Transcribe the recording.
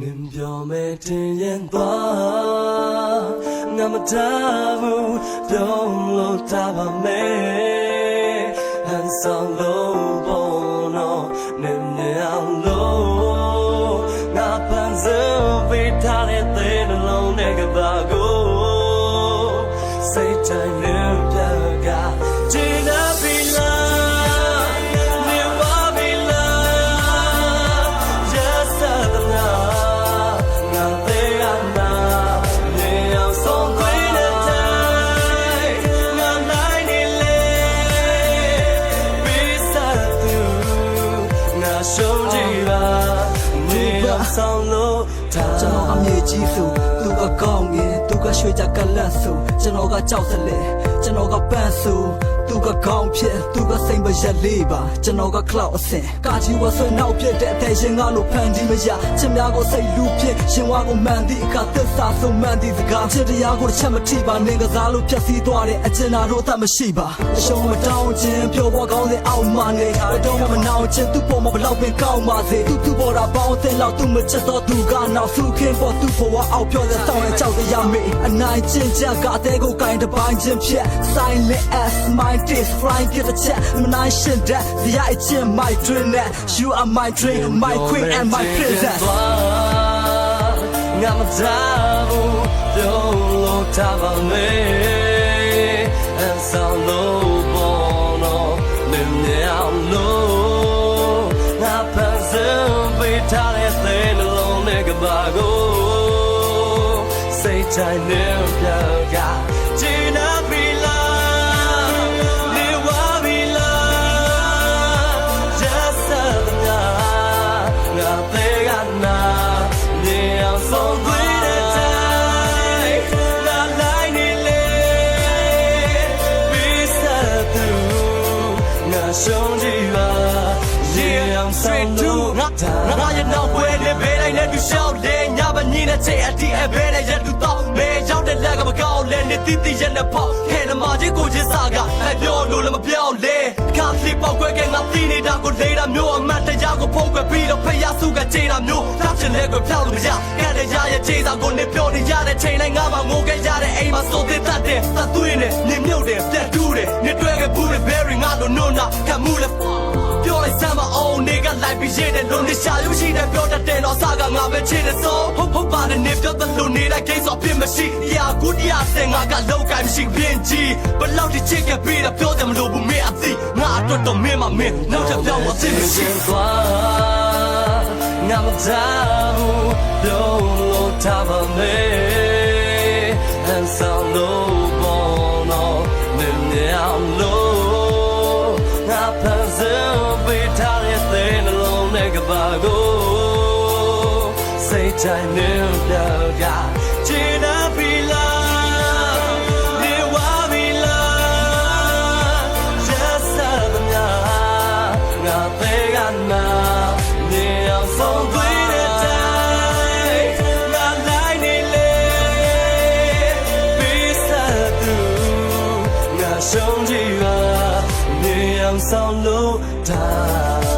နင်ပြောမဲ့တင်ရင်သွားငါမထားဘူးတော့လို့ထားပါမယ်ဟန်ဆောင်လို့ပေါ်တော့နင်နေအောင်လို့ငါပန်းစပေးထားတဲ့တဲ့နှလုံးနဲ့ကဘာကိုစိတ်တိုင်းနဲ့ပြကကျင်း နေအောင်ဆုံးလို့ထားကျွန်တော်အမြင့်ကြီးဆိုသူကကောင်းငင်သူကရွှေကြကလတ်ဆိုကျွန်တော်ကကြောက်စလဲကျွန်တော်ကပန်းဆို သူကကောင်းဖြစ်သူကစိတ်မရက်လေးပါကျွန်တော်က cloud အစင်ကာကြီးဝဆွနောက်ဖြစ်တဲ့အသေးရှင်ငါလို့ဖန်တီးမရချင်များကိုစိတ်လူဖြစ်ရှင်ဝါကိုမှန်သည့်အခါသစ္စာဆုံးမှန်သည့်စကားချစ်တရားကိုတစ်ချက်မထိပါနေကစားလို့ဖြတ်စည်းသွားတဲ့အကျဉ်းသာတို့အသက်မရှိပါအရှုံးမတောင်းခြင်းပြောပေါ်ကောင်းတဲ့အောက်မှနေဘယ်တော့မှမနှောင်းခြင်းသူ့ပေါ်မှာဘလောက်ပင်ကောင်းပါစေသူသူ့ပေါ်တာပေါင်းတဲ့လောက်သူမချစ်တော့သူကနောက်သူခင်ပေါ်သူ့ဘဝအောက်ပြောတဲ့ဆောင်းရဲ့ကြောက်တရားမေးအနိုင်ကျင့်ချက်ကအသေးကိုကင်တပိုင်းချင်းဖြစ် silent as my taste flying get a chat မနိုင်ရှင်တဲ့ the i chin my dream that you are my dream my queen and my princess ငါမသားဘူးပြောလို့ထားပါမယ်အဆောင်လို့ပေါ်တော့မင်းမြောင်လို့ငါပန်းစံပေးထားတဲ့သဲနှလုံးနဲ့ကဘာကိုစိတ်တိုင်းနဲ့ပြောက အောင်ဆုံးလို့ငါငါရဲ့နောက်ွယ်နဲ့ဘယ်တိုင်းနဲ့သူရှောက်လေညမညင်းတဲ့ချိန်အတီးအဘဲနဲ့ရတူတော့မဲရောက်တဲ့လက်ကမကောင်းလဲနေတိတိရဲ့နဲ့ပေါ့ခဲနမကြီးကိုချင်းစားကအပြောလို့လည်းမပြောင်းလေခါဖလီပေါက်ခွဲကငါတီးနေတာကိုလေတာမျိုးအမတ်တရားကိုဖုံးကွယ်ပြီးတော့ဖျားစုကကြေးတာမျိုးထောက်ချင်လဲကိုဖျောက်လို့မရကဲတဲ့ရရဲ့ကြေးစာကိုနေပြောနေရတဲ့ချိန်တိုင်းငါမှငိုခဲ့ရတဲ့အိမ်မှာစိုးသေးတတ်တယ်သတ်သွေးနဲ့နေမြုပ်တယ်ပြတ်တူးတယ်နေတွဲခဲ့ဘူးတဲ့ berry ငါလိုနုံနာကမှုလဲပြောလိုက်စမ်းမ အောင်နေကလိုက်ပြီးရတဲ့လုံးနေရှာရုံရှိတဲ့ပြောတတ်တယ်တော့စာကငါပဲချစ်တဲ့ဆုံးဟုတ်ဟုတ်ပါတယ်နေပြောတဲ့လူနေတဲ့ကိစ္စအဖြစ်မရှိရာကူတရားစင်ငါကလောက်ကမရှိပြင်းကြီးဘလောက်ဒီချစ်ခဲ့ပြီးတော့ပြောတယ်မလို့ဘူးမင်းအသိငါအတွက်တော့မင်းမမင်းနောက်ထပ်ပြောင်းမသိမရှိသွားငါမသားဘူးပြောလို့ထားပါမယ်အန်ဆောင်လို့ပေါ်တော့မင်းမြောင်လို့ငါဖန်ဆ စိတ်တိုင်းနဲ့ပြောကချင်နာပြီလားနေဝါပြီလား Just the night ငါသေးကနာနေအောင်ဆုံးသွေးတဲ့တိုင်းငါလိုက်နေလေပြီးစားသူငါရှုံးကြည့်ပါနေအောင်ဆောင်လို့တာ